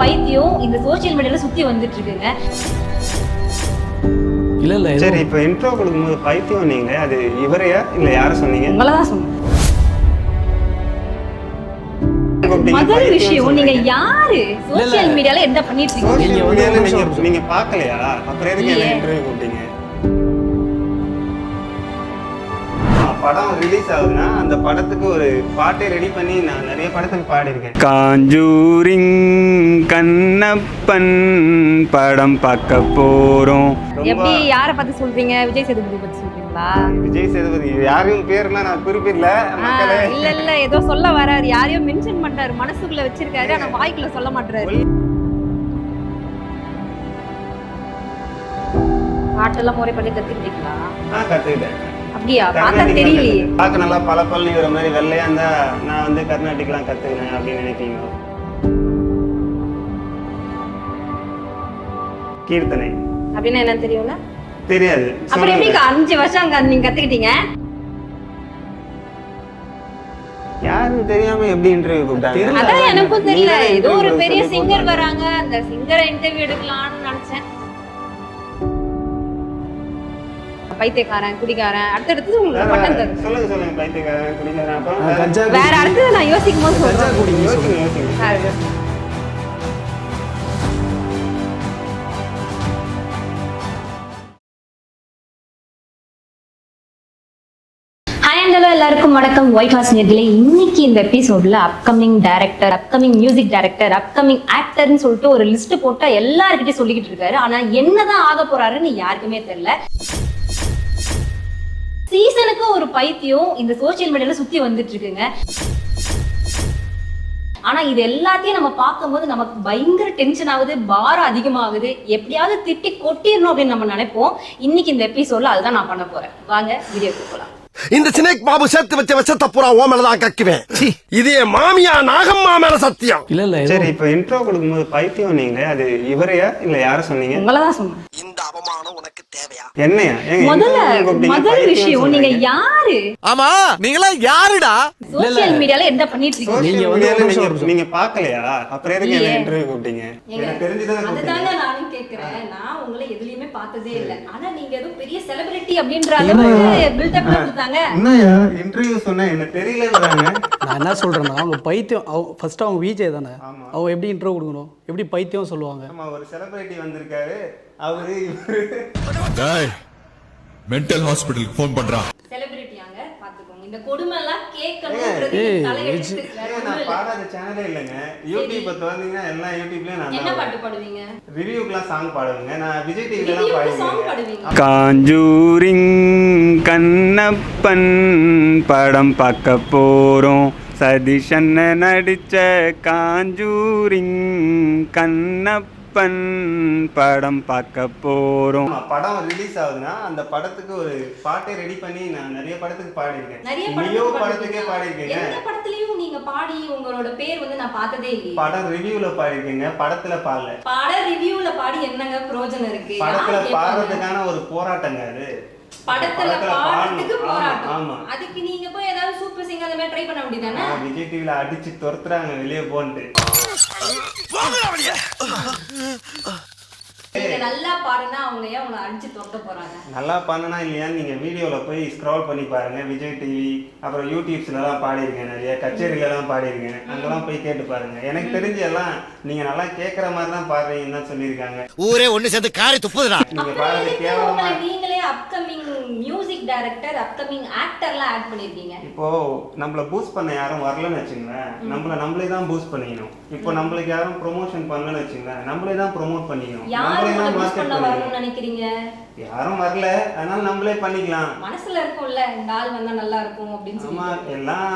பைத்தியம் இந்த சோஷியல் மீடியால சுத்தி வந்துட்டு இருக்குங்க இல்ல இல்ல சரி இப்போ இன்ட்ரோ கொடுக்கும்போது பைத்தியம் நீங்களே அது இவரையா இல்லை யாரை சொன்னீங்க? உங்களை தான் சொன்னேன். முதல் விஷயம் நீங்க. யாரு? சோஷியல் மீடியால என்ன பண்ணிட்டு இருக்கீங்க? நீங்க நீங்க நீங்க பார்க்கலையா? அப்புறம் எதுக்கு. இன்டர்வியூ கூப்பிட்டீங்க? படம் ரிலீஸ் ஆகுதுன்னா அந்த படத்துக்கு ஒரு பாட்டை ரெடி பண்ணி நான் நிறைய படத்துக்கு பாடியிருக்கேன். காஞ்சூரிங் கண்ணப்பன் படம் பார்க்க போறோம். எப்படி யார பார்த்து சொல்றீங்க? விஜய் சேதுபதி பத்தி சொல்றீங்களா? விஜய் சேதுபதி யாரையும் பேர்லாம் நான் குறிப்பிடல ஆ, மக்களே. இல்ல இல்ல ஏதோ சொல்ல வராரு. யாரையும் மென்ஷன் பண்றாரு. மனசுக்குள்ள வச்சிருக்காரு. ஆனா வாய்க்குள்ள சொல்ல மாட்டாரு பாட்டெல்லாம் முறை பண்ணி கத்துக்கிட்டீங்களா? நான் கத்துக்கிட்டேன். அப்படியா பார்த்தா தெரியலையே. பார்க்க நல்லா பல பல்லுங்கிற மாதிரி வெள்ளையா இருந்தா நான் வந்து கர்நாடிக்லாம் கத்துக்கிறேன் அப்படின்னு நினைப்பீங்க கீர்த்தனை அப்படின்னா என்ன தெரியும்ல தெரியாது அப்புறம் எப்படி. அஞ்சு வருஷம் அங்க நீங்க கத்துக்கிட்டீங்க யாரும் தெரியாம எப்படி இன்டர்வியூ கூப்பிட்டாங்க. அதான் எனக்கும் தெரியல ஏதோ ஒரு பெரிய சிங்கர். வராங்க அந்த சிங்கரை இன்டர்வியூ எடுக்கலாம்னு பைத்தியக்காரன் குடிகாரன். அடுத்தடுத்து உங்களுக்கு வேற- பட்டம் தரும். சொல்லுங்க சொல்லுங்க பைத்தியக்காரன் ஆ, வேற- அடுத்தது நான் யோசிக்கும் போது சொல்றேன். எல்லாருக்கும் வணக்கம். ஒயிட் ஹாஸ் நேர்களே இன்னைக்கு இந்த எபிசோட்ல upcoming director upcoming music director upcoming ஆக்டர்னு சொல்லிட்டு ஒரு லிஸ்ட் போட்டா எல்லார்கிட்டயும் சொல்லிக்கிட்டு இருக்காரு. ஆனா என்னதான் ஆக போறாருன்னு யாருக்குமே தெரியல. சீசனுக்கு ஒரு பைத்தியம் இந்த சோஷியல் மீடியால சுத்தி வந்துட்டு இருக்குங்க. ஆனா இது எல்லாத்தையும் நம்ம பார்க்கும்போது நமக்கு பயங்கர டென்ஷன் ஆகுது பாரம் அதிகமாகுது. எப்படியாவது திட்டி கொட்டிடணும் அப்படின்னு நம்ம நினைப்போம். இன்னைக்கு இந்த எபிசோட்ல அதுதான் நான் பண்ண போறேன். வாங்க வீடியோக்கு போலாம். இந்த சினேக் பாபு சேர்த்து வச்ச விஷத்தை பூரா ஓ மேலதான் கக்குவேன். இது என் மாமியா நாகம்மா மேல சத்தியம். இல்ல இல்ல சரி இப்போ இன்ட்ரோ கொடுக்கும்போது பைத்தியம் நீங்களே அது இவரையா இல்ல யாரை சொன்னீங்க? உங்களை தான் சொன்னேன். தேவையா? என்னையா? ஏங்க முதல்ல interview கூப்பிட்டீங்க, முதல் பைத்தியம் விஷயம் நீங்க சொல்றீங்க. யாரு? ஆமா நீங்களா யாருடா? சோஷியல் மீடியால என்ன பண்ணிட்டு இருக்கீங்க? நீங்க வந்து நீங்க- பார்க்கலையா அப்புறம் எதுக்கு. இன்டர்வியூ கூப்பிட்டீங்க? எனக்கு கூப்பிட்டீங்க அதுதாங்க நானும் கேக்குறேன். நான் உங்களை எதுலயுமே பார்த்ததே இல்ல. ஆனா நீங்க ஏதோ பெரிய செலிபிரிட்டி அப்படின்ற இல்ல. அளவுக்கு பில்டப் கொடுத்தாங்க. என்னய்யா இன்டர்வியூ சொன்னா என்ன தெரியலன்றாங்க நான் என்ன சொல்றேன்னா அவங்க பைத்தியம் ஃபர்ஸ்ட் அவங்க விஜய் தானே. அவங்க எப்படி இன்ட்ரோ கொடுக்கணும்? எப்படி பைத்தியம் சொல்லுவாங்க? ஆமா ஒரு செலிபிரிட்டி வந்திருக்காரு. அவரு இவரு. டேய் மென்டல் ஹாஸ்பிடலுக்கு ஃபோன் பண்றான் செலிபிரிட்டியாங்க பாத்துக்கோங்க. இந்த கொடுமை எல்லாம் ஒண்ணும் நான். பாடாத சேனலே இல்லைங்க. யூடியூப் வந்தீங்கன்னா எல்லா யூடியூப்லயும் நான் என்ன பாட்டு பாடுவீங்க? ரிவ்யூக்கெல்லாம் சாங் பாடுவேங்க. நான் விஜய் டிவில song பாடுவேன் பாடுவீங்க. காஞ்சூரிங் கண்ணப்பன் படம் பார்க்க போறோம். சதீஷன் நடிச்ச காஞ்சூரிங் கண்ணப்பன் படம் பார்க்க போறோம். படம் ரிலீஸ் ஆகுதுன்னா அந்த படத்துக்கு ஒரு பாட்டை ரெடி பண்ணி நான் நிறைய படத்துக்கு பாடியிருக்கேன். நிறைய படத்துக்கு. பாடியிருக்கேங்க. எந்த படத்துலயும் நீங்க பாடி உங்களோட பேர் வந்து நான் பார்த்ததே இல்லையே. படம் ரிவ்யூல பாடியிருக்கேங்க. படத்துல பாடல. பட ரிவ்யூல பாடி என்னங்க பிரயோஜனம் இருக்கு? படத்துல? பாடுறதுக்கான ஒரு போராட்டங்க அது. படத்துல பாடுறதுக்கு போராட்டம். ஆமா. அதுக்கு நீங்க போய் ஏதாவது சூப்பர் சிங்கர் அந்த மாதிரி ட்ரை பண்ண வேண்டியதானே ஆனா, விஜய் டிவில அடிச்சு துரத்துறாங்க வெளியே போன்ட்டு. நல்லா பாடுனா அவங்க ஏன் உங்களை அடிச்சு தொட்ட போறாங்க? நல்லா பண்ணனா இல்லையான்னு நீங்க வீடியோல போய் ஸ்க்ரால் பண்ணி பாருங்க. விஜய் டிவி அப்புறம் யூடியூப்ஸ்ல எல்லாம் பாடியிருக்கேன் நிறைய கச்சேரியில எல்லாம் பாடியிருக்கேன் அங்கெல்லாம் போய் கேட்டு பாருங்க. எனக்கு தெரிஞ்சு எல்லாம் நீங்க நல்லா கேட்குற மாதிரி தான் பாடுறீங்கன்னு தான் சொல்லியிருக்காங்க. ஊரே ஒண்ணு சேர்ந்து காரி துப்புதுடா. நீங்க பாடுறது கேவலமா நீங்களே அப்கமிங் மியூசிக் டைரக்டர் அப்கமிங் ஆக்டர்லாம் ஆட் பண்ணிருக்கீங்க இப்போ நம்மள பூஸ்ட் பண்ண யாரும் வரலன்னு வச்சுங்களேன். நம்மள நம்மளே தான் பூஸ்ட் பண்ணிக்கணும். இப்போ நம்மளுக்கு யாரும் ப்ரொமோஷன் பண்ணலன்னு வச்சுங்களேன். நம்மளே தான் ப்ரொமோட் பண்ணிக்கணும். நம்மளே தான் மார்க்கெட் பண்ண நினைக்கிறீங்க? யாரும் வரல. அதனால நம்மளே பண்ணிக்கலாம். மனசுல இருக்கும்ல இந்த ஆள் வந்தா நல்லா இருக்கும் அப்படின்னு ஆமா சொல்லி எல்லாம்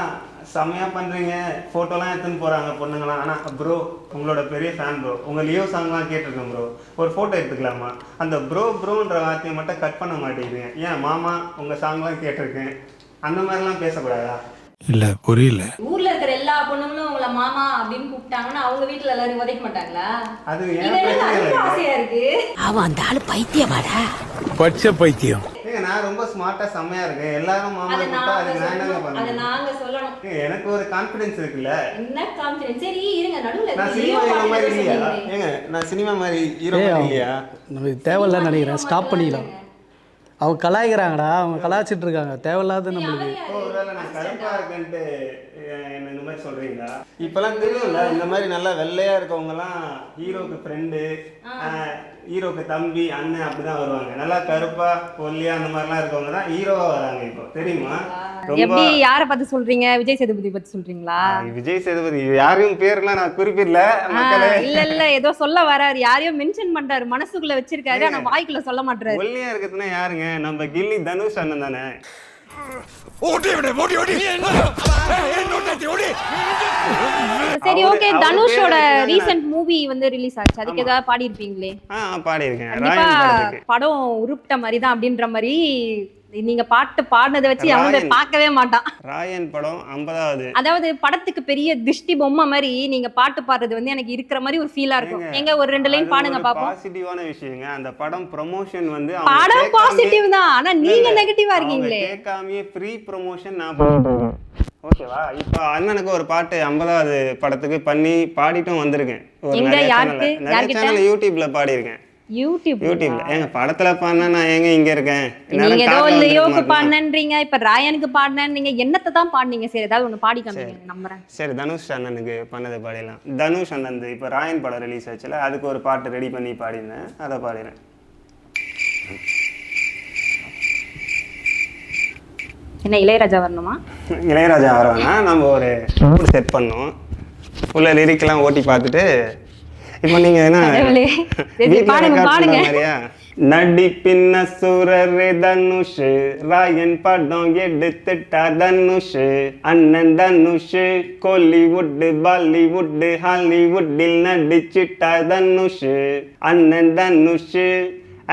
செம்மையா பண்றீங்க. போட்டோலாம் எடுத்துன்னு போறாங்க பொண்ணுங்களாம் ஆனா ப்ரோ உங்களோட பெரிய ஃபேன் ப்ரோ உங்க லியோ சாங்லாம் கேட்டிருக்கேன் ப்ரோ ஒரு போட்டோ எடுத்துக்கலாமா? அந்த ப்ரோ ப்ரோன்ற வார்த்தையை மட்டும் கட் பண்ண மாட்டேங்குதுங்க ஏன் மாமா உங்க சாங்லாம் கேட்டிருக்கேன். அந்த மாதிரிலாம் பேசக்கூடாதா? இல்ல புரியல. ஊர்ல இருக்கிற எல்லா பொண்ணுங்களும் உங்களை மாமா அப்படின்னு கூப்பிட்டாங்கன்னா அவங்க வீட்டுல எல்லாரும் உதைக்க மாட்டாங்களா? அது ஆசையா இருக்கு. அவன் அந்த ஆளு பைத்தியமாடா. பச்சை பைத்தியம். ஏங்க நான் ரொம்ப ஸ்மார்ட்டா செம்மையா இருக்கேன். எல்லாரும் மாமா அதை கூப்பிட்டா நான் அதை பண்ணுவேன் நாங்க சொல்லணும். எனக்கு ஒரு கான்ஃபிடன்ஸ் இருக்குல்ல. என்ன கான்ஃபிடன்ஸ் சரி இருங்க. நடுவுல நான் சினிமா ஹீரோ மாதிரி இல்லையா. ஏங்க நான் சினிமா மாதிரி ஹீரோ மாதிரி இல்லையா? தேவையில்ல நினைக்கிறேன். ஸ்டாப் பண்ணிக்கலாம் அவங்க கலாய்க்கிறாங்கடா. அவங்க கலாய்ச்சிட்டு இருக்காங்க. தேவையில்லாத நம்மளுக்கு ஒருவேளை நான் கருப்பா இருக்கேன்ட்டு இந்த மாதிரி சொல்றீங்களா? இப்பெல்லாம் தெரியும்ல இந்த மாதிரி நல்லா வெள்ளையா இருக்கவங்க எல்லாம் ஹீரோக்கு ஃப்ரெண்டு ஹீரோக்கு தம்பி அண்ணன் அப்படிதான் வருவாங்க. நல்லா கருப்பா ஒல்லியா அந்த மாதிரிலாம் இருக்கவங்க தான் ஹீரோவா வராங்க இப்போ. தெரியுமா? எப்படி யார பார்த்து சொல்றீங்க? விஜய் சேதுபதி பத்தி சொல்றீங்களா? விஜய் சேதுபதி யாரையும் பேர்லாம் நான் குறிப்பிடல இல்ல இல்ல. ஏதோ சொல்ல வராரு. யாரையும் மென்ஷன் பண்றாரு. மனசுக்குள்ள வச்சிருக்காரு. ஆனா வாய்க்குள்ள சொல்ல மாட்டாரு ஒல்லியா இருக்கிறதுனா யாருங்க? நம்ம கில்லி தனுஷ் அண்ணன் தானே. சரி ஓகே தனுஷோட ரீசெண்ட் மூவி வந்து ரிலீஸ் ஆச்சு. அதுக்கு ஏதாவது பாடி இருப்பீங்களே ராயன் படத்துக்கு. படம் உருப்பிட்ட மாதிரி தான் அப்படின்ற மாதிரி நீங்க பாட்டு பாடினதை வச்சு அவன். பார்க்கவே மாட்டான். ராயன் படம் ஐம்பதாவது. அதாவது படத்துக்கு பெரிய திருஷ்டி பொம்மை மாதிரி நீங்க பாட்டு பாடுறது வந்து எனக்கு இருக்கிற மாதிரி ஒரு ஃபீலா இருக்கும். எங்க ஒரு ரெண்டு லைன் பாடுங்க பாப்போம். பாசிட்டிவான விஷயங்க. அந்த படம் ப்ரமோஷன் வந்து படம் பாசிட்டிவ் தான். ஆனா நீங்க நெகட்டிவா இருக்கீங்களே. கேட்காமயே ஃப்ரீ ப்ரமோஷன் நான் இருக்கேன் ஓகேவா? இப்போ அண்ணனுக்கு ஒரு பாட்டு ஐம்பதாவது படத்துக்கு பண்ணி பாடிட்டும் வந்திருக்கேன். ஒரு? நிறைய? சேனல் யூடியூப்ல பாடியிருக்கேன். யூடியூப் யூடியூப்ல ஏங்க படத்துல பாடினா நான் எங்க இங்க இருக்கேன்? நீங்க ஏதோ லியோக்கு? பாடினன்றீங்க. இப்ப ராயனுக்கு பாடினீங்க என்னத்தை தான் பாடினீங்க? சரி ஏதாவது ஒண்ணு பாடி காமிங்க. நம்புறேன். சரி தனுஷ் அண்ணனுக்கு பண்ணதை பாடிடலாம். தனுஷ் அண்ணன் இப்போ ராயன் படம் ரிலீஸ் ஆச்சுல அதுக்கு ஒரு பாட்டு ரெடி பண்ணி பாடினேன் அதை பாடினேன் என்ன இளையராஜா வரணுமா? இளையராஜா வரவனா நம்ம ஒரு செட் பண்ணோம் உள்ள லிரிக்லாம் ஓட்டி பார்த்துட்டு இப்போ நீங்க என்ன கடவுளே. சரி, வீட்ல பாடுங்க, record பாடுங்க. பண்ற மாதிரியா? நடிப்பின்ன சூரரே தனுஷ் ராயன் படம் எடுத்துட்டா தனுஷ் அண்ணன் தனுஷ் கோலிவுட் பாலிவுட் ஹாலிவுட்டில் நடிச்சிட்டா தனுஷ் அண்ணன் Dhanush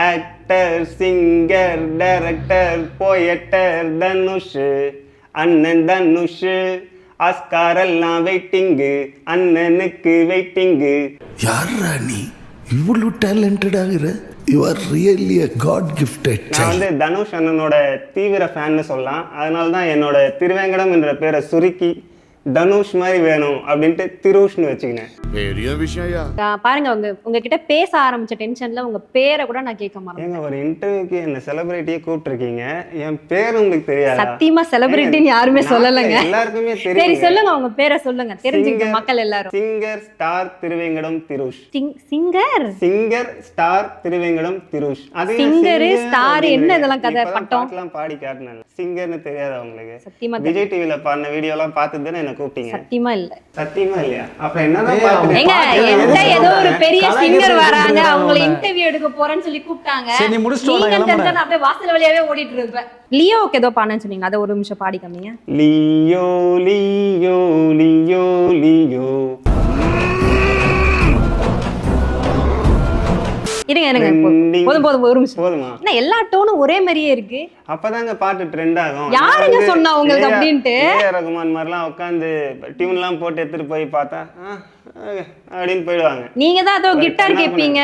actor singer director poet Dhanush அண்ணன் தனுஷ் ஆஸ்கார் எல்லாம் வெயிட்டிங்கு அண்ணனுக்கு வெயிட்டிங்கு. யாரா நீ? இவ்வளவு டேலண்டட் ஆகுற? You are really a god gifted நான் வந்து தனுஷ் அண்ணனோட தீவிர ஃபேன்னு சொல்லலாம். அதனால தான் என்னோட திருவேங்கடம் என்ற பேரை சுருக்கி தனுஷ் மாதிரி வேணும் அப்படின்ட்டு திருஷ்னு வச்சுக்கினேன். பெரிய விஷயம் பாருங்க உங்க உங்ககிட்ட பேச ஆரம்பிச்ச டென்ஷன்ல உங்க பேரை கூட நான் கேட்க மாட்டேன் ஏங்க ஒரு இன்டர்வியூக்கு என்ன செலிபிரிட்டியே கூப்பிட்டுருக்கீங்க? என் பேர் உங்களுக்கு தெரியாதா? சத்தியமா செலிபிரிட்டின்னு யாருமே சொல்லலைங்க. எல்லாருக்குமே சரி தெரியும் சொல்லுங்க உங்க பேரை சொல்லுங்க. தெரிஞ்சுக்க மக்கள் எல்லாரும். Singer star Thiruvengadam Thirush. Singer singer star Thiruvengadam Thirush. அது ஏன் Singer, singer star, அப்படின்றீங்க? என்ன இதெல்லாம் கதை, பட்டம்? பாடி காட்டினேன். சிங்கர்னு தெரியாதா உங்களுக்கு? சத்தியமா. விஜய் டிவில பாடின வீடியோ எல்லாம் பார்த்து தானே என்ன கூப்பிட்டீங்க? சத்தியமா இல்ல. சத்தியமா இல்லையா? அப்புறம் என்னதான் ஏங்க எதுக்கு ஏதோ ஒரு? பெரிய சிங்கர் வராங்க அவங்கள. இன்டர்வியூ எடுக்க போறேன்னு சொல்லி கூப்பிட்டாங்க. சரி, நீ முடிச்சிட்டு வா, நான் அப்படியே வாசல் வழியாவே ஓடிட்டு இருப்பேன். லியோவுக்கு ஏதோ பாடுன்னு சொன்னீங்க அதை ஒரு நிமிஷம் பாடி காமிங்க லியோ லியோ லியோ லியோ. இருங்க இருங்க போதும். போதும் ஒரு நிமிஷம் போதுமா என்ன எல்லா டோனும் ஒரே மாதிரியே இருக்கு அப்பதாங்க பாட்டு ட்ரெண்ட் ஆகும் யாருங்க சொன்னா உங்களுக்கு அப்படின்ட்டு? ரகுமான் மாதிரிலாம் உட்காந்து டியூன்லாம் போட்டு எடுத்துட்டு போய் பார்த்தா அப்படின்னு போயிடுவாங்க. நீங்க தான் ஒரு கிட்டார் கேட்பீங்க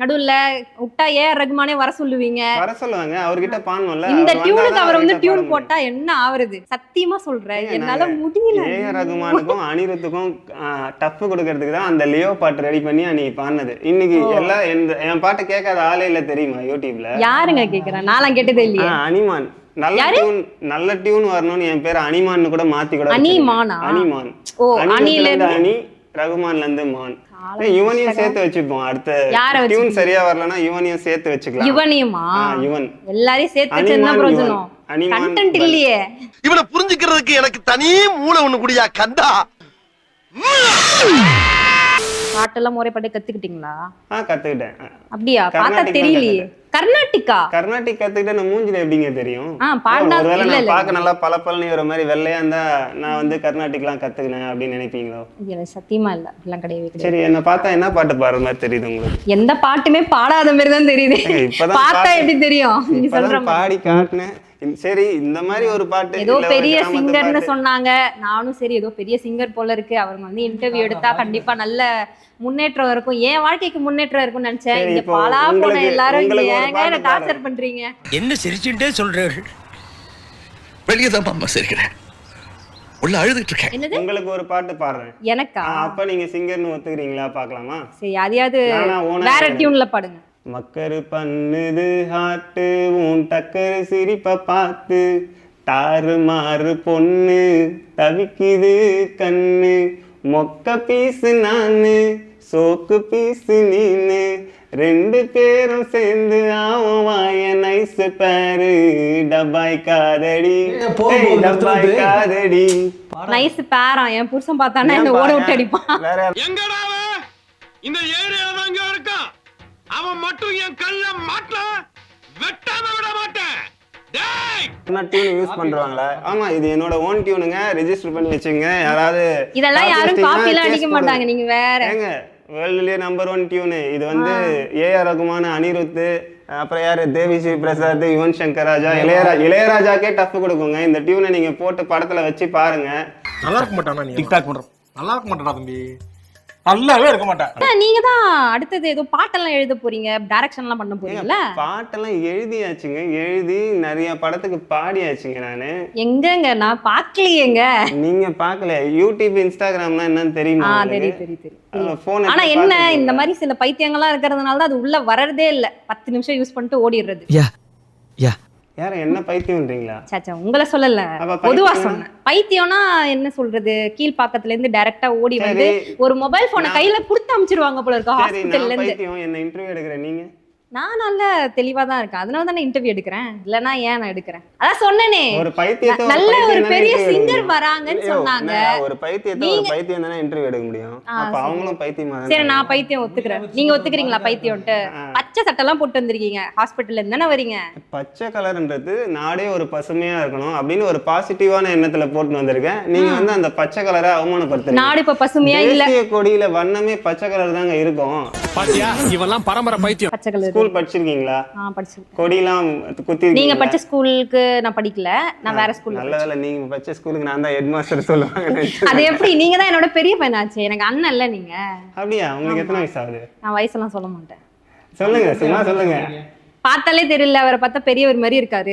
நடுவுல விட்டா ஏ ரகுமானே வர சொல்லுவீங்க? வர சொல்லுவாங்க. அவர்கிட்ட பாடணும்ல. இந்த டியூனுக்கு அவர் வந்து டியூன் பாட போட்டா என்ன ஆவறது? சத்தியமா சொல்றேன். என்னால முடியல. ஏ ரகுமானுக்கும் அனிருத்துக்கும் டஃப் கொடுக்கறதுக்கு தான் அந்த லியோ பாட்டு ரெடி பண்ணி அன்னைக்கு பாடினது. இன்னைக்கு எல்லாம் எந்த என் பாட்டை கேட்காத ஆளே இல்ல தெரியுமா யூடியூப்ல யாருங்க கேக்குறேன் நான்லாம் கேட்டதே இல்லையே. அனிமான். நல்ல டியூன் நல்ல டியூன் வரணும்னு என் பேர் அனிமான்னு கூட மாத்தி கூட அனிமானா? அனிமான். ஓ, அனிமத்துல அணில இருந்து இருந்து- அணி ரகுமான்ல இருந்து மான் இவனையும் சேர்த்து வச்சுப்போம். அடுத்த டியூன்? சரியா வரலன்னா இவனையும் சேர்த்து வச்சுக்கலாம். இவனையுமா இவன் எல்லாரையும் சேர்த்து வச்சு என்ன அனிமான் பிரயோஜனம்? கண்டென்ட். இல்லையே. இவனை புரிஞ்சுக்கிறதுக்கு எனக்கு தனி மூளை ஒண்ணு குடியா கந்தா பாட்டெல்லாம் முறைப்பட்டு கத்துக்கிட்டீங்களா? ஆ கத்துக்கிட்டேன். அப்படியா? பார்த்தா கர்நாடிக் தெரியலையே. கர்நாடிகா கர்நாடிக் கத்துக்கிட்ட மூஞ்சில எப்படிங்க தெரியும்? ஒருவேளை இல்ல, நான் இல்ல. பார்க்க நல்லா பளபளன்னு ஒரு மாதிரி வெள்ளையா இருந்தா நான் வந்து கர்நாடிக்லாம் கத்துக்கினேன் அப்படின்னு நினைப்பீங்களோ? எனக்கு சத்தியமா இல்ல. அப்படிலாம் கிடையவே கிடையாது. சரி என்ன பார்த்தா என்ன பாட்டு பாடுற மாதிரி தெரியுது உங்களுக்கு? எந்த பாட்டுமே பாடாத மாதிரி தான் தெரியுது. பார்த்தா பாட்டு- எப்படி தெரியும்? பாடி காட்டினேன். சரி இந்த மாதிரி ஒரு பாட்டு ஏதோ பெரிய சிங்கர்னு. சொன்னாங்க. நானும் சரி ஏதோ பெரிய சிங்கர் போல இருக்கு. அவங்க வந்து இன்டர்வியூ எடுத்தா கண்டிப்பா நல்ல முன்னேற்றம் இருக்கும். என் வாழ்க்கைக்கு முன்னேற்றம் இருக்கும்னு நினைச்சேன். இங்க பாலா போன எல்லாரும் ஏங்க டார்ச்சர் பண்றீங்க? என்ன சிரிச்சுட்டே சொல்றாரு வெளியே தான் அம்மா சிரிக்கிறேன். உள்ள அழுதுட்டு இருக்கேன். உங்களுக்கு ஒரு பாட்டு பாடுறேன். எனக்கா? அப்ப நீங்க சிங்கர்னு ஒத்துக்கிறீங்களா? பார்க்கலாமா? சரி அதையாவது வேற. டியூன்ல பாடுங்க. மக்கரு பண்ணுது ஹாட்டு உன் டக்கரு சிரிப்ப பார்த்து தாறு மாறு பொண்ணு தவிக்குது கண்ணு மொக்க பீஸு நானு சோக்கு பீஸு நீனு ரெண்டு பேரும் சேர்ந்து ஆவும் வாய நைஸ் பேரு டப்பாய் காதடி. நிறுத்து. காதடி. நைஸ் பேரான் என் புருஷன் பார்த்தானே என்ன ஓட விட்டு அடிப்பான். இந்த ஏரியால அவன் மட்டும் என் கல்ல மாட்டான் வெட்டாம விட மாட்டேன். டேய்! டியூன் யூஸ் பண்றாங்களா. ஆமா இது என்னோட ஓன் டியூனுங்க ரெஜிஸ்டர் பண்ணி வச்சுங்க யாராவது இதெல்லாம் யாரும் copy காப்பி எல்லாம் case அடிக்க. மாட்டாங்க. நீங்க வேற. ஏங்க வேர்ல்டுலயே நம்பர் ஒன் டியூனு இது வந்து ஏஆர் ரகுமான் அனிருத் அப்புறம் யாரு? தேவி ஸ்ரீ பிரசாத் யுவன் சங்கர் ராஜா இளையராஜா இளையராஜாக்கே டஃப் கொடுக்குங்க. இந்த டியூனை நீங்க போட்டு படத்துல வச்சு பாருங்க. நல்லா இருக்க மாட்டானா நீ? டிக்டாக் பண்ற. நல்லா இருக்க மாட்டாடா தம்பி. நல்லாவே இருக்க மாட்டேன். அதான் நீங்க தான் அடுத்தது ஏதோ பாட்டெல்லாம் எழுத போறீங்க டைரக்ஷன் எல்லாம் பண்ண போறீங்கல்ல? பாட்டெல்லாம் எழுதியாச்சுங்க. எழுதி நிறைய படத்துக்கு பாடியாச்சுங்க நானு. எங்கங்க? நான் பாக்கலையேங்க நீங்க பாக்கல யூடியூப் இன்ஸ்டாகிராம்னா என்னன்னு தெரியுமா? தெரியும் தெரியும் தெரியும் ஆனா என்ன? இந்த மாதிரி சில பைத்தியங்கள்லாம் இருக்கிறதுனால தான் அது உள்ள வர்றதே இல்ல. பத்து நிமிஷம் யூஸ் பண்ணிட்டு ஓடிடுறது. யா யா. யார என்ன பைத்தியம்ன்றீங்களா? சாச்சா உங்களை சொல்லல. பொதுவா? சொன்னேன் பைத்தியம்னா என்ன சொல்றது? கீழ்பாக்கத்துல இருந்து டைரக்டா ஓடி வந்து. ஒரு மொபைல் போனை கையில கொடுத்து அமிச்சிருவாங்க போல இருக்கு ஹாஸ்பிட்டல்ல நான் இருந்து. என்ன இன்டர்வியூ எடுக்கிறேன். நீங்க? நான் நல்ல தெளிவா தான் இருக்கேன். அதனால தானே இன்டர்வியூ எடுக்கிறேன். இல்லனா ஏன் நான் எடுக்கிறேன்? அதான் சொன்னேனே. ஒரு பைத்தியத்தை நல்ல ஒரு பைத்தியம் பெரிய முடியும். வராங்கன்னு சொன்னாங்க. ஒரு பைத்தியத்தை ஒரு பைத்தியம் தானே இன்டர்வியூ எடுக்க முடியும். அப்ப. அவங்களும் பைத்தியமா சரி நான். பைத்தியம் ஒத்துக்கிறேன். நீங்க ஒத்துக்கிறீங்களா பைத்தியம்ட்டு பச்சை சட்டை எல்லாம் போட்டு வந்திருக்கீங்க. ஹாஸ்பிட்டல்ல இருந்து தானே வரீங்க? பச்சை கலர்ன்றது நாடே ஒரு பசுமையா இருக்கணும் அப்படின்னு ஒரு பாசிட்டிவான எண்ணத்துல போட்டு வந்திருக்கேன். நீங்க வந்து அந்த பச்சை கலரை அவமானப்படுத்துறீங்க. நாடு இப்ப பசுமையா இல்ல. தேசிய கொடியில வண்ணமே பச்சை கலர் தாங்க இருக்கும். பாத்தியா? இவெல்லாம் பரம்பரை பைத்தியம். பச்சை கலர் ஸ்கூல் படிச்சிருக்கீங்களா? கொடியெல்லாம் குத்தி நீங்க படிச்ச ஸ்கூலுக்கு நான் படிக்கல. நான் வேற ஸ்கூல்ல நல்ல வேலை நீங்க படிச்ச ஸ்கூலுக்கு நான் தான் ஹெட் மாஸ்டர் சொல்லுவாங்க அது எப்படி? நீங்க தான் என்னோட பெரிய பையனாச்சு எனக்கு அண்ணன் இல்ல நீங்க. அப்படியா? உங்களுக்கு எத்தனை வயசு ஆகுது? நான் வயசெல்லாம் சொல்ல மாட்டேன். சொல்லுங்க சும்மா சொல்லுங்க. பார்த்தாலே தெரியல அவரை பார்த்தா பெரியவர் மாதிரி இருக்காரு.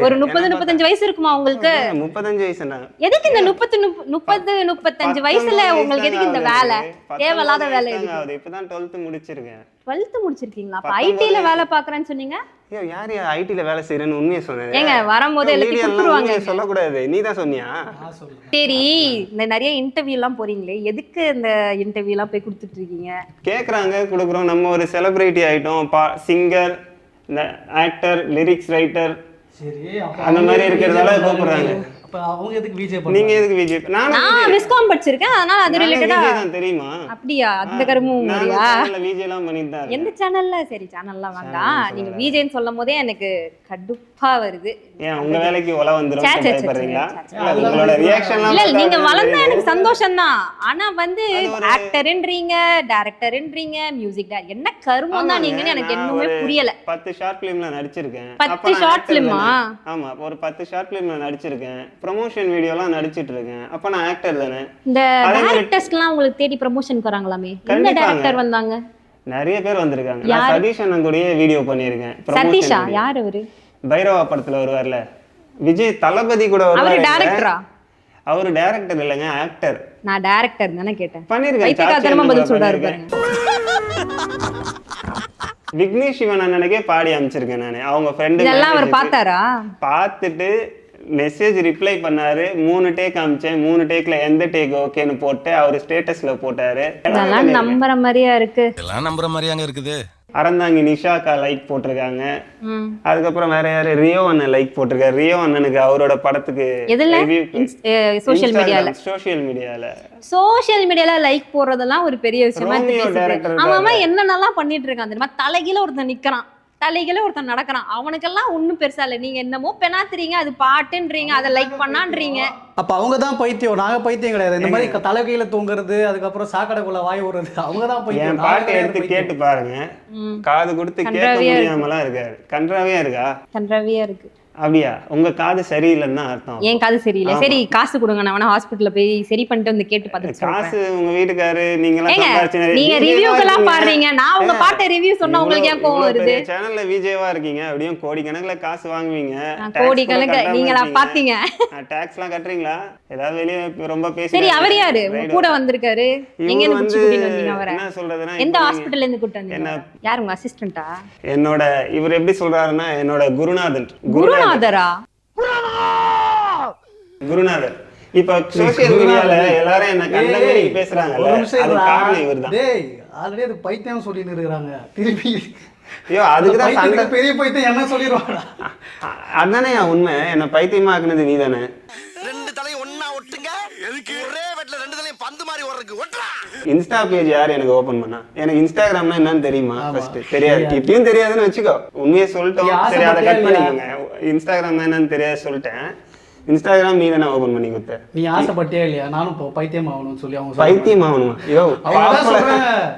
ஒரு முப்பது முப்பத்தஞ்சு வயசு இருக்குமா உங்களுக்கு? முப்பத்தஞ்சு வயசுண்ணா எதுக்கு இந்த முப்பத்து முப்ப- முப்பது முப்பத்தஞ்சு வயசுல உங்களுக்கு எதுக்கு இந்த வேலை? தேவையில்லாத வேலை இப்பதான் டுவெல்த் முடிச்சிருக்கேன். டுவெல்த் முடிச்சிருக்கீங்களா? அப்ப ஐடில வயசு. வேலை பாக்குறேன்னு சொன்னீங்க? ஐயோ யார் யார் ஐடில வேலை செய்யறேன்னு உண்மையை சொன்னது? ஏங்க வரும்போது எல்லாத்தையும் கொடுத்துருவாங்க சொல்லக்கூடாது. நீ தான் சொன்னியா? சரி இந்த நிறைய இன்டர்வியூ எல்லாம் போறீங்களே எதுக்கு இந்த இன்டர்வியூ எல்லாம் போய் கொடுத்துட்டு இருக்கீங்க? கேக்குறாங்க கொடுக்குறோம். நம்ம ஒரு செலிபிரிட்டி ஆயிட்டோம். சிங்கர் ஆக்டர் லிரிக்ஸ் ரைட்டர் அந்த மாதிரி இருக்கிறதால கூப்பிடுறாங்க அவங்க எதுக்கு விஜய் நீங்க எதுக்கு விஜய் நானும் நான் விஸ்காம் படிச்சிருக்கேன் அதனால அது ரிலேட்டடா தெரியுமா? அப்படியா? அந்த கருமும் மாதிரியா? விஜய் எல்லாம் பண்ணிட்டு தான் இருக்கேன். எந்த சேனல்ல சரி சேனல்லாம் வேண்டாம் நீங்க விஜய்ன்னு சொல்லும் போதே எனக்கு கடுப்பா வருது. ஏன் உங்க வேலைக்கு ஒல வந்துரும் பயப்படுறீங்களா? உங்களோட ரியாக்ஷன்லாம் இல்ல நீங்க வளர்ந்தா. எனக்கு சந்தோஷம் தான் ஆனா வந்து ஆக்டர்ன்றீங்க டைரக்டர்ன்றீங்க மியூசிக் என்ன கருமம் தான் நீங்கன்னு எனக்கு நான் இன்னுமே ஒரு புரியல. பத்து ஷார்ட் பிலிம்ல நடிச்சிருக்கேன். பத்து அப்ப நான் short actor film ஆ? தானே. ஆமா ஒரு பத்து ஷார்ட் பிலிம்ல நடிச்சிருக்கேன். ப்ரொமோஷன் வீடியோலாம் நடிச்சிட்டு இருக்கேன் அப்ப நான் ஆக்டர் தானே? இந்த டேரக்டர்ஸ்லாம் உங்களுக்கு தேடி ப்ரமோஷன் வராங்களாமே? என்ன. டைரக்டர் வந்தாங்க? நிறைய பேர் வந்திருக்காங்க. நான்? சதீஷ் அண்ணன் கூடயே வீடியோ பண்ணியிருக்கேன் சதீஷா. யார் அவரு? பைரவா படத்துல வருவார்ல. விஜய் தளபதி கூட அவரு வருவாரு டைரக்டரா அவரு டைரக்டர் இல்லைங்க ஆக்டர் நான் டைரக்டர் தானே கேட்டேன். பண்ணிருக்கேன். சாட்சி பதில் சொல்றாரு விக்னேஷ் சிவன் அண்ணனுக்கே பாடி அமைச்சிருக்கேன் நானு. அவங்க ஃப்ரெண்டு இதெல்லாம் அவர் பார்த்தாரா? பார்த்துட்டு மெசேஜ் ரிப்ளை பண்ணாரு. மூணு டேக் அமிச்சேன். மூணு டேக்ல எந்த டேக் ஓகேன்னு போட்டு அவர் ஸ்டேட்டஸ்ல போட்டாரு. இதெல்லாம் நம்புற மாதிரியா இருக்கு? எல்லாம் நம்புற மாதிரியாங்க இருக்குது. அறந்தாங்கி நிஷாக்கா லைக் போட்டிருக்காங்க. அதுக்கப்புறம் வேற யாரு? ரியோ அண்ணன் லைக் போட்டிருக்காரு. ரியோ அண்ணனுக்கு அவரோட படத்துக்கு எதுல? சோஷியல் மீடியால சோஷியல் மீடியால சோஷியல் மீடியால லைக் போடுறதெல்லாம் ஒரு பெரிய விஷயமா. என்னென்னலாம் பண்ணிட்டு இருக்கான் தெரியுமா? தலைகீழ ஒருத்தன் நிக்கிறான். தலைகீழ ஒருத்தன் நடக்கிறான். அவனுக்கெல்லாம் ஒண்ணும் பெருசா இல்ல. நீங்க என்னமோ பெணாத்துறீங்க அது பாட்டுன்றீங்க அதை லைக் பண்ணான்றீங்க. அப்ப அவங்க தான் பைத்தியம் நாங்க பைத்தியம் கிடையாது. இந்த மாதிரி தலைகையில தூங்குறது அதுக்கப்புறம் சாக்கடைக்குள்ள வாய் விடுறது அவங்க தான் பைத்தியம். பாட்டை எடுத்து. கேட்டு பாருங்க. காது கொடுத்து கேட்க இருக்கு. முடியாமலாம் இருக்காரு கன்றாவியா இருக்கா? கன்றாவியா இருக்கு. அப்படியா? உங்க காது சரியில்லைன்னு தான் அர்த்தம் என் காது சரியில்லை. சரி காசு கொடுங்க. நான் வேணா ஹாஸ்பிட்டல்ல போய் சரி பண்ணிட்டு வந்து கேட்டு சொல்றேன் காசு உங்க வீட்டுக்காரு நீங்க நீங்க ரிவ்யூக்கெல்லாம் பாடுறீங்க. நான் உங்க பாட்டை ரிவ்யூ சொன்னா உங்களுக்கு ஏன் கோவம் வருது. சேனல்ல விஜயவா இருக்கீங்க. அப்படியும் கோடிக்கணக்குல காசு வாங்குவீங்க. நான் கோடிக்கணக்கு நீங்களா பாத்தீங்க? டாக்ஸ் எல்லாம் கட்டுறீங்களா? ஏதாவது வெளியே ரொம்ப பேசி சரி அவர் யாரு? கூட வந்திருக்காரு. எங்க இருந்து வந்தீங்க அவரை? என்ன சொல்றதுன்னா எந்த ஹாஸ்பிட்டல்ல இருந்து கூட்டிட்டு வந்தீங்க? என்ன யார் உங்க அசிஸ்டண்டா என்னோட இவர் எப்படி சொல்றாருன்னா என்னோட குருநாதன்? குருநாதரா குருநாதர் இப்ப சோசியல் மீடியால எல்லாரும் என்ன கண்ட மாதிரி பேசுறாங்கல்ல ஒரு நிமிஷம் அது. காரணம் இவர்தான் டேய் ஆல்ரெடி அது பைத்தியம் சொல்லிட்டு இருக்கிறாங்க திருப்பி ஐயோ அதுக்கு தான் சண்டை பெரிய பைத்தியம் என்ன சொல்லிடுவாடா அதானே உண்மை என்ன பைத்தியமாக்குனது நீ தானே ரெண்டு தலையும் ஒண்ணா ஒட்டுங்க எதுக்கு ஒரே பந்து மாதிரி ஓடுறதுக்கு. ஒட்டுறா. இன்ஸ்டா பேஜ் யார் எனக்கு ஓபன் பண்ணா? எனக்கு இன்ஸ்டாகிராம்னா என்னன்னு தெரியுமா. ஃபர்ஸ்ட் தெரியாது. இப்பயும் தெரியாதுன்னு வச்சுக்கோ. உண்மையை சொல்லிட்டோம். சரி அதை கட் பண்ணிக்கோங்க. இன்ஸ்டாகிராம் என்னன்னு தெரியாது சொல்லிட்டேன். இன்ஸ்டாகிராம் நீ தானே ஓபன் பண்ணி கொடுத்த நீ ஆசைப்பட்டியா இல்லையா? நானும் இப்போ பைத்தியம் ஆகணும்னு சொல்லி அவங்க. பைத்தியம் ஆகணுமா? ஐயோ.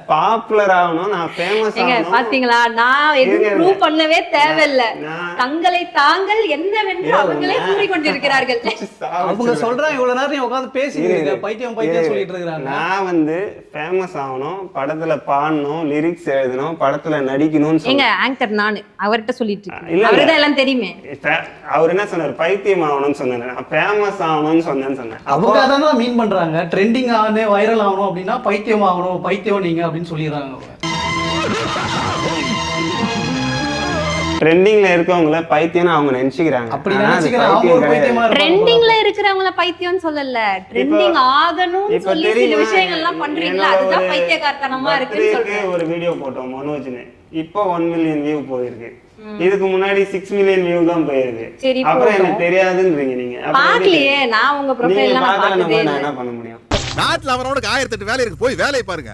பாப்புலர் ஆகணும் நான் ஃபேமஸ் ஏங்க ஆகணும். பாத்தீங்களா? நான் எதுவும் ப்ரூவ். பண்ணவே தேவையில்ல. நான்- தங்களை தாங்கள் என்னவென்று அவங்களே உன்னை- கூறிக்கொண்டிருக்கிறார்கள். அவங்க சொல்றாங்க இவ்வளவு நேரம் நீ உட்காந்து பேசிட்டு இரு, இருக்க. இரு. பைத்தியம் பைத்தியம். சொல்லிட்டு இருக்காங்க நான் வந்து ஃபேமஸ் ஆகணும் படத்துல பாடணும் லிரிக்ஸ் எழுதணும் படத்துல நடிக்கணும்னு ஏங்க சொன்னேன் ஆங்கர் நானு. அவர்கிட்ட சொல்லிட்டு இருக்கேன். அவர்தான் எல்லாம் தெரியுமே. அவர் என்ன சொன்னார்? பைத்தியம் ஆகணும்னு சொன்னாரு. நான் ஃபேமஸ் ஆகணும்னு சொன்னேன்னு சொன்னேன். அவங்க அதான் தான் மீன் பண்றாங்க. ட்ரெண்டிங் ஆகணும் வைரல் ஆகணும் அப்படின்னா பைத்தியம் ஆகணும். பைத்தியம் நீங்க அப்படின்னு சொல்லிடுறாங்க அவங்க. ட்ரெண்டிங்ல இருக்கவங்கள பைத்தியம்னு அவங்க நினைச்சுக்கிறாங்க. பைத்தியம். பைத்தியமா ட்ரெண்டிங்ல இருக்கிறவங்கள பைத்தியம் சொல்லல. ட்ரெண்டிங் ஆகணும்னு இப்ப சொல்லி சில தெரியுமா, விஷயங்கள்லாம் பண்றீங்களா? அதுதான் ஒரு பைத்தியக்காரத்தனமா சொல்றேன். ஒரு வீடியோ போட்டோம் மனோஜ்னு. இப்போ ஒன் மில்லியன் வியூ போயிருக்கு. இதுக்கு முன்னாடி சிக்ஸ் மில்லியன் வியூ தான் போயிருக்கு சரி, அப்புறம். எனக்கு தெரியாதுன்றீங்க நீங்க. பாக்கலையே நான் உங்க ப்ரொஃபைல் நான் என்ன பண்ண முடியும்? நாட்டுல அவனோட ஆயிரத்தெட்டு வேலை இருக்கு போய் வேலையை பாருங்க.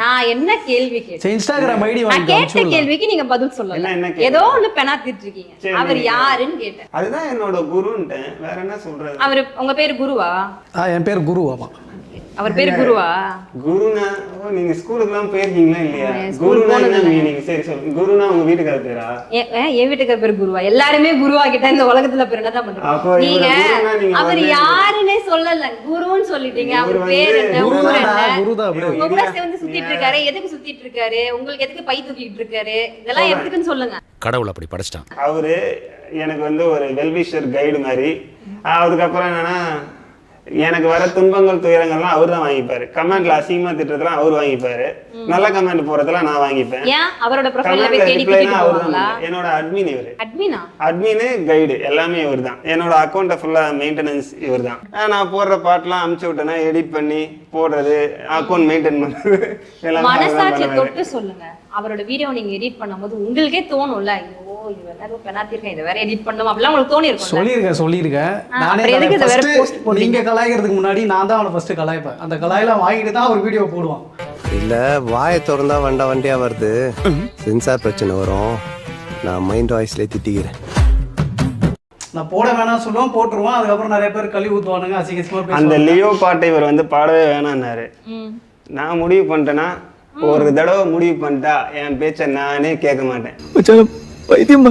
நான் என்ன கேள்வி கேட்டேன்? இன்ஸ்டாகிராம் ஐடி நான் வாங்கி கேட்ட கேள்விக்கு நீங்க பதில் சொல்லல? ஏதோ ஒண்ணு பெனாத்திட்டு இருக்கீங்க அவர் யாருன்னு கேட்டேன். அதுதான் என்னோட குருன்ட்டேன். வேற என்ன சொல்றது? அவரு உங்க பேரு குருவா? ஆ என் பேர் குரு ஆமா அவர் பேரு குருவா? குருனா ஓ, நீங்க ஸ்கூலுக்குலாம் போயிருக்கீங்களா இல்லையா? குருனா. மீனிங் சரி சொல்லு குருனா உங்க வீட்டுக்கார பேரா? என் வீட்டுக்கார பேரு குருவா. எல்லாருமே குருவா கிட்ட இந்த உலகத்துல பேர் என்னதான் இவரை நீங்க நீங்க அவர் யாருன்னே சொல்லல. குருன்னு சொல்லிட்டீங்க. அவர் பேர் என்ன? ஊர் என்ன? குருதா அப்படி. உங்க கூட சேர்ந்து சுத்திட்டு இருக்காரு. எதுக்கு சுத்திட்டு இருக்காரு? உங்களுக்கு எதுக்கு பை தூக்கிட்டு இருக்காரு? இதெல்லாம் எதுக்குன்னு சொல்லுங்க. கடவுள் அப்படி படைச்சிட்டான். அவரு எனக்கு வந்து ஒரு வெல்விஷர் கைடு மாதிரி. அதுக்கப்புறம் என்னன்னா எனக்கு வர துன்பங்கள் துயரங்கள்லாம் அவர் தான் வாங்கிப்பாரு. கமெண்ட்ல அசிங்கமா திட்டுறதுலாம் அவர் வாங்கிப்பாரு. நல்ல கமெண்ட் போறதெல்லாம் நான் வாங்கிப்பேன். அவரோட என்னோட அட்மின் இவரு. அட்மினா கைடு எல்லாமே இவர் தான். என்னோட அக்கௌண்ட்டை ஃபுல்லாக மெயின்டெனன்ஸ் இவர் தான். நான் போடுற பாட்டெலாம் அமுச்சு விட்டேன்னா எடிட் பண்ணி போடுறது அக்கௌண்ட் மெயின்டைன் பண்ணுறது எல்லாமே அவரோட வீடியோ நீங்க எடிட் பண்ணும்போது உங்களுக்கே தோணும்ல ஐயோ இது வேற பெனாத்திருக்கேன் இதை வேற எடிட் பண்ணும் அப்படிலாம் உங்களுக்கு தோணி இருக்கும் சொல்லியிருக்கேன். சொல்லியிருக்கேன் நானே? நீங்க கலாய்க்கிறதுக்கு முன்னாடி நான் தான் அவனை ஃபர்ஸ்ட் கலாய்ப்பேன். அந்த கலாயெல்லாம் வாங்கிட்டு தான் ஒரு வீடியோ போடுவான். இல்ல வாயை திறந்தா வண்ட வண்டியா வருது. சென்சார் பிரச்சனை வரும். நான் மைண்ட் வாய்ஸ்ல திட்டிக்கிறேன். நான் போட வேணாம் சொல்லுவேன் போட்டுருவான். அதுக்கப்புறம் நிறைய பேர் கழுவி ஊத்துவானுங்க. அசிங்க அசிங்கமா அந்த லியோ பாட்டை இவர் வந்து பாடவே வேணாம்னாரு. நான் முடிவு பண்ணிட்டேன்னா ஒரு தடவை முடிவு பண்ணிட்டா என் பேச்சை நானே கேட்க மாட்டேன். பைத்தியம்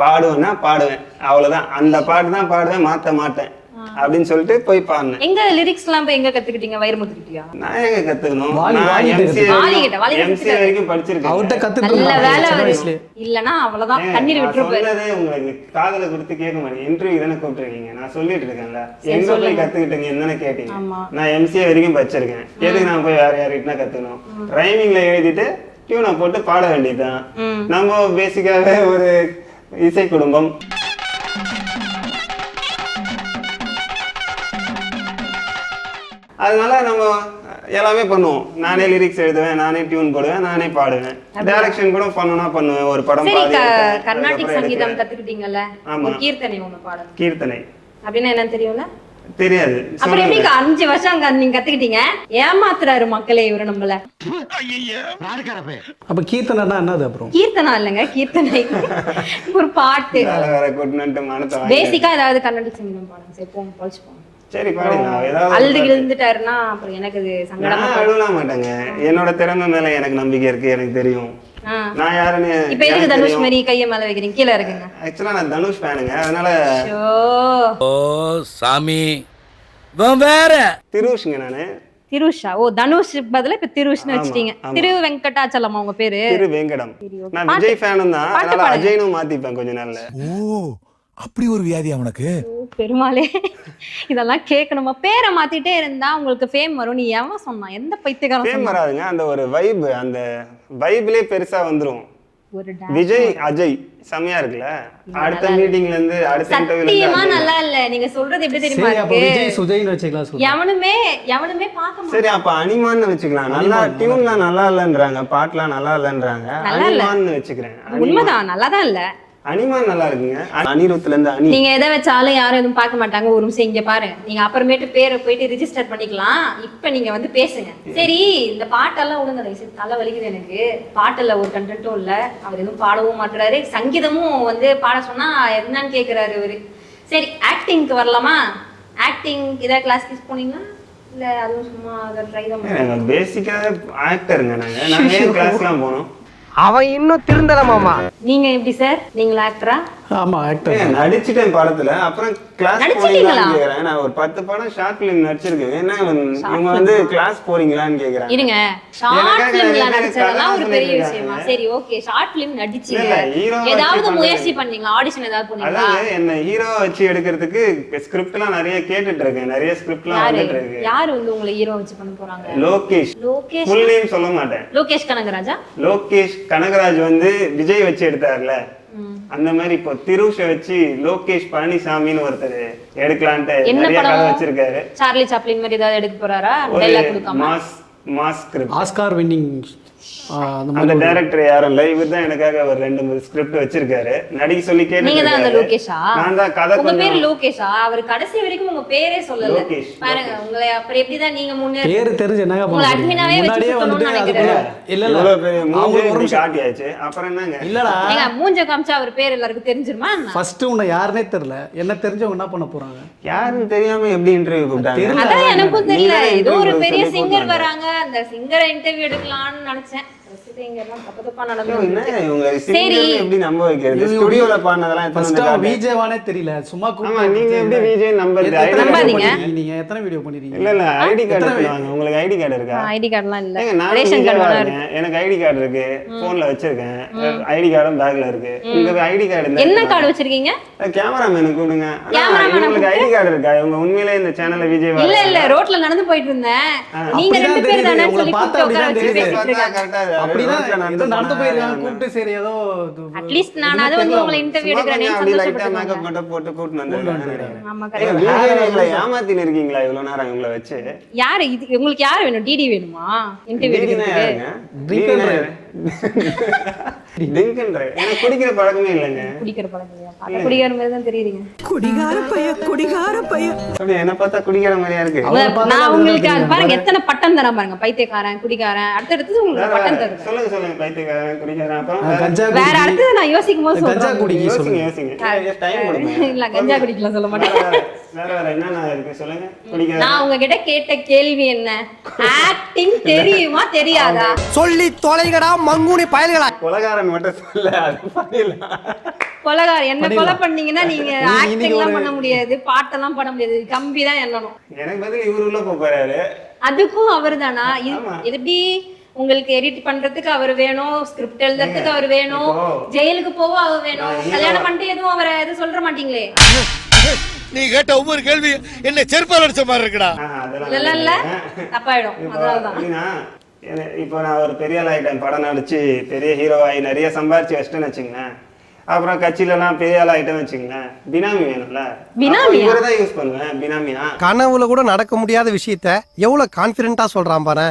பாடுவேன்னா பாடுவேன். அவ்வளவுதான். அந்த பாட்டு தான் பாடுவேன் மாத்த மாட்டேன். அப்படின்னு சொல்லிட்டு போய் பாடினேன் எங்க லிரிக்ஸ் எல்லாம் போய் எங்க கத்துக்கிட்டீங்க? வைரமுத்துக்கிட்டியா நான் எங்க கத்துக்கணும்? நான் வாலிகிட்ட எம்சிஏ வரைக்கும் படிச்சிருக்கேன். அவர்கிட்ட கத்துட்டு நல்ல வேலை. இல்லனா அவ்வளவுதான் கண்ணீர் சொன்னதே உங்களுக்கு காதுல கொடுத்து கேட்க மாட்டேங்க இன்டர்வியூ தானே கூப்பிட்டுருக்கீங்க. நான் சொல்லிட்டு இருக்கேன்ல. எங்க போய். கத்துக்கிட்டீங்க என்னன்னு கேட்டீங்க. நான் எம்சிஏ வரைக்கும் படிச்சிருக்கேன். எதுக்கு நான் போய் வேற யார்கிட்ட கத்துக்கணும்? ரைமிங்ல எழுதிட்டு டியூனை போட்டு பாட வேண்டியதுதான். நம்ம பேசிக்காவே ஒரு இசை குடும்பம். அதனால நம்ம எல்லாமே பண்ணுவோம். நானே லிரிக்ஸ் எழுதுவேன் நானே டியூன் போடுவேன் நானே பாடுவேன். டைரக்ஷன் கூட பண்ணணும்னா பண்ணுவேன். ஒரு படம் கர்நாடிக் சங்கீதம். கத்துக்கிட்டீங்கல்ல? ஆமா. ஒரு கீர்த்தனை ஒண்ணு பாடணும். கீர்த்தனை. அப்படின்னா என்னன்னு தெரியும்ல? தெரியாது. அப்புறம் எப்படி. அஞ்சு வருஷம் அங்க நீங்க கத்துக்கிட்டீங்க. ஏமாத்துறாரு மக்களே இவரு நம்மள. அப்ப கீர்த்தனைனா என்னது அப்புறம்? கீர்த்தனா இல்லைங்க கீர்த்தனை. ஒரு பாட்டு. பேசிக்கா ஏதாவது கர்நாடிக் சங்கீதம் பாடுங்க. சரி போங்க பொழிச்சு போங்க. சரி ஏதாவது அழுது. இருந்துட்டாருன்னா அப்புறம் எனக்கு சங்கடமா நான் அழுவலாம் மாட்டேங்க. என்னோட திறமை மேல எனக்கு நம்பிக்கை இருக்கு எனக்கு தெரியும். நான் யாருன்னு இப்ப எதுக்கு தனுஷ். மாதிரி கைய மேல வைக்கிறீங்க? கீழே இருக்குங்க. ஆக்சுவலா நான் தனுஷ் ஃபேனுங்க. அதனால ஓ சாமி. வேற. திருஷுங்க நானு. திருஷா? ஓ தனுஷ் பதிலா இப்ப திருஷ்னு வச்சிட்டீங்க. திரு வெங்கடாச்சலமா உங்க பேரு. திரு வேங்கடம். நான் விஜய் ஃபேனும் தான். பாட்டு அதனால பாடுங்க. அஜய்னும் மாத்திப்பேன் கொஞ்ச நாள்ல. ஓ அப்படி ஒரு வியாதியா உனக்கு ஓ, பெருமாளே. இதெல்லாம் கேட்கணுமா? பேரை மாத்திட்டே இருந்தா உங்களுக்கு ஃபேம் வரும். நீ எவன் சொன்னான் எந்த பைத்தியக்காரன் ஃபேம் சொன்னான்? வராதுங்க. அந்த ஒரு வைப் அந்த வைப்லயே பெருசா வந்துரும். ஒரு. விஜய் அஜய் செமையா இருக்குல்ல? அடுத்த மீட்டிங்ல இருந்து அடுத்த சத்தியமா இன்டர்வியூல நல்லா இல்ல. நீங்க சொல்றது எப்படி தெரியுமா சரி அப்போ இருக்கு? விஜய் சுஜய்னு வச்சுக்கலாம் சொல்லு எவனுமே எவனுமே பார்க்க மாட்டான். சரி அப்ப அனிமான்னு வச்சுக்கலாம். நல்லா டியூன்லாம் நல்லா இல்லைன்றாங்க. பாட்டுலாம் நல்லா இல்லைன்றாங்க. நல்லா இல்ல. அனிமான்னு வச்சுக்கிறேன். அனிமான். உண்மைதான். நல்லாதான் இல்ல. அனிமான் நல்லா இருக்குங்க. அனிருத்ல இருந்து அனி நீங்க எதை வச்சாலும் யாரும் எதுவும் பார்க்க மாட்டாங்க. ஒரு நிமிஷம் இங்க பாரு. நீங்க அப்புறமேட்டு பேரை போயிட்டு ரிஜிஸ்டர் பண்ணிக்கலாம். இப்ப நீங்க வந்து பேசுங்க. சரி இந்த பாட்டெல்லாம் தயவு செய்து தலை வலிக்குது எனக்கு. பாட்டுல ஒரு கண்டென்ட்டும் இல்ல. அவர் எதுவும் பாடவும் மாட்டுறாரு. சங்கீதமும் வந்து பாட சொன்னா என்னன்னு கேக்குறாரு இவரு. சரி ஆக்டிங்க்கு வரலாமா? ஆக்டிங் ஏதாவது கிளாஸ் கிஸ் போனீங்களா இல்ல அதுவும் சும்மா ட்ரை தான் ஆக்டருங்க நாங்க. நாங்க ஏன் கிளாஸ்லாம் போனோம்? அவன் இன்னும் திருந்தல மாமா. நீங்க எப்படி சார்? நீங்களா ஆக்டரா ஆமாம் ஆக்டர் நடிச்சிட்டேன் படத்துல. அப்புறம் கிளாஸ் நடிச்சிட்டீங்களா? போறீங்களான்னு கேக்குறேன். நான் ஒரு பத்து படம் ஷார்ட் பிலிம் நடிச்சிருக்கேன். என்ன இவங்க வந்து கிளாஸ் போறீங்களான்னு கேக்குறாங்க. இருங்க. ஷார்ட் எனக்காக பிலிம்ல நிறைய பேர் நடிச்சதெல்லாம் ஒரு பெரிய விஷயமா. சரி ஓகே ஷார்ட் பிலிம் நடிச்சீங்க ஏதாவது. முயற்சி பண்ணீங்களா? ஆடிஷன் ஏதாவது போனீங்களா அதாவது என்ன ஹீரோ வச்சு எடுக்கிறதுக்கு ஸ்கிரிப்ட் எல்லாம் நிறைய கேட்டுட்டு இருக்கேன். நிறைய ஸ்கிரிப்ட் எல்லாம் யாரு? வந்துட்டு இருக்கு. யாரு வந்து உங்களை ஹீரோ வச்சு பண்ண போறாங்க? லோகேஷ். லோகேஷ்? ஃபுல் நேம் சொல்ல மாட்டேன். லோகேஷ் கனகராஜா? லோகேஷ் கனகராஜ் வந்து விஜய் வச்சு எடுத்தார்ல. அந்த மாதிரி இப்போ திருஷ வச்சு லோகேஷ் பழனிசாமின்னு ஒருத்தர் எடுக்கலான்ட்டு என்ன நிறைய கதை படம்? வச்சிருக்காரு. சார்லி சாப்ளின் மாதிரி ஏதாவது எடுக்க போறாரா? மாஸ் மாஸ் ஆஸ்கார் வின்னிங் அந்த டைரக்டர் யாரும் இல்ல. இவர் தான் எனக்காக ஒரு ரெண்டு மூணு ஸ்கிரிப்ட் வச்சிருக்காரு. நடிக்க சொல்லி நீங்க தான் அந்த கேட்டு லோகேஷா? நான் தான் கதை உங்க பேரு லோகேஷா? அவர் கடைசி வரைக்கும் உங்க பேரே சொல்லல. பாருங்க உங்களை அப்புறம் எப்படிதான் நீங்க முன்னே பேர் தெரிஞ்சு என்னங்க பண்ண admin-ஆவே வச்சு அதுக்குள்ள நினைக்கிறேன். இல்ல இல்ல. மூஞ்சி ஒரு காட்டியாச்சு. அப்புறம் என்னங்க? இல்லடா. ஏங்க மூஞ்ச காமிச்சா அவர் பேர் எல்லாருக்கும் தெரிஞ்சிருமா? ஃபர்ஸ்ட் உன்னை யாருனே தெரியல. என்ன தெரிஞ்சவங்க என்ன பண்ண போறாங்க? யாருன்னு தெரியாம எப்படி இன்டர்வியூ கூப்பிட்டாங்க. அதான் எனக்கும் தெரியல. தான் ஏதோ ஒரு பெரிய சிங்கர். வராங்க. அந்த சிங்கரை இன்டர்வியூ எடுக்கலாம்னு நினைச்சேன் sẽ தெரியல. சும்மா நீங்க எப்படி விஜய் நம்பர். நீங்க எத்தனை வீடியோ பண்ணிருக்கீங்க இல்ல இல்ல ஐடி கார்டு உங்களுக்கு ஐடி கார்டு இருக்கா? ஐடி கார்டுலாம் இல்ல. நான் ரேஷன் கார்டு எனக்கு ஐடி கார்டு இருக்கு. போன்ல வச்சிருக்கேன். ஐடி கார்டும் பேக்ல இருக்கு. உங்க ஐடி கார்டு என்ன கார்டு வச்சிருக்கீங்க? கேமராமேனு கூப்பிடுங்க. ஐடி கார்டு இருக்கா? இவங்க உண்மையிலே இந்த சேனல்ல விஜய் இல்ல இல்ல ரோட்ல நடந்து போயிட்டு இருந்தேன். நீங்க ரெண்டு. தானே சொல்லி கூப்பிட்டு உட்கார வச்சு. பேசிட்டு அப்படிதான் ஏதோ நடந்து போயிருக்காங்க கூப்பிட்டு சரி ஏதோ அட்லீஸ்ட் நான் அது வந்து உங்களை இன்டர்வியூ எடுக்கிறேன்னு மேக்கப் சந்தோஷப்பட்டு மட்டும் போட்டு கூட்டு வந்தேன் ஆமா ஏங்க, கரெக்ட். விஜய் எங்களை ஏமாத்தின்னு இருக்கீங்களா? இவ்வளவு நேரம் உங்களை வச்சு. யாரு? இது உங்களுக்கு யாரு வேணும்? டிடி வேணுமா? இன்டர்வியூ எனக்கு குடிக்கிற பழக்கமே இல்லைங்க. குடிக்கிற பழக்கம் இல்லையா? பார்த்தா மாதிரி தான் தெரியுறீங்க அப்படி என்ன பார்த்தா குடிக்கிற மாதிரியா இருக்கு. அவரை பார்த்தா நான் உங்களுக்கு. அது பாருங்க எத்தனை பட்டம் தரேன் பாருங்க. பைத்தியக்காரன் குடிக்காரன் அடுத்தடுத்து உங்களுக்கு பட்டம் சொல்லுங்க சொல்லுங்க. பைத்தியக்காரன் அப்புறம் வேற? நான் யோசிக்கும் போது கஞ்சா சொல்றேன். குடிக்கி யோசிங்க சொல்லுங்க. யோசிங்க. டைம் கொடுங்க. இல்ல கஞ்சா குடிக்கலாம் சொல்ல மாட்டேன். நான் உங்ககிட்ட கேட்ட கேள்வி என்ன? ஆக்டிங் தெரியுமா தெரியாதா? சொல்லி தொலைங்கடா மங்குனி பயல்களா? கொலகாரன் மட்டும் சொல்ல அது பண்ணிடலாம். கொலகார என்ன கொலை பண்ணீங்கன்னா நீங்க ஆக்டிங் எல்லாம் பண்ண முடியாது பாட்டெல்லாம் பண்ண முடியாது கம்பி தான் எண்ணணும். எனக்கு பதில் இவரு உள்ள போறாரு. அதுக்கும் அவர் தானா. எப்படி? உங்களுக்கு எடிட் பண்றதுக்கு அவர் வேணும் ஸ்கிரிப்ட் எழுதுறதுக்கு அவர் வேணும் ஜெயிலுக்கு போக அவர் வேணும் கல்யாணம் பண்ணிட்டு எதுவும் அவரை எதுவும் சொல்ற மாட்டீங்களே? நீ கேட்ட ஒவ்வொரு கேள்வி என்ன செருப்பால் அடிச்ச மாதிரி இருக்குடா. இல்ல இல்ல. தப்பாயிடும். அதனாலதான். இப்போ நான் ஒரு பெரிய ஆள் ஆயிட்டேன் படம் நடிச்சு பெரிய ஹீரோ ஆகி நிறைய சம்பாரிச்சு வச்சிட்டேன்னு வச்சுங்களேன் அப்புறம் கட்சியில எல்லாம் பெரிய ஆள் ஆயிட்டேன்னு வச்சுங்களேன் பினாமி வேணும்ல. பினாமியா? இவரை தான் யூஸ் பண்ணுவேன். பினாமியா கனவுல கூட நடக்க முடியாத விஷயத்த எவ்வளவு கான்பிடண்டா சொல்றான் பாரு.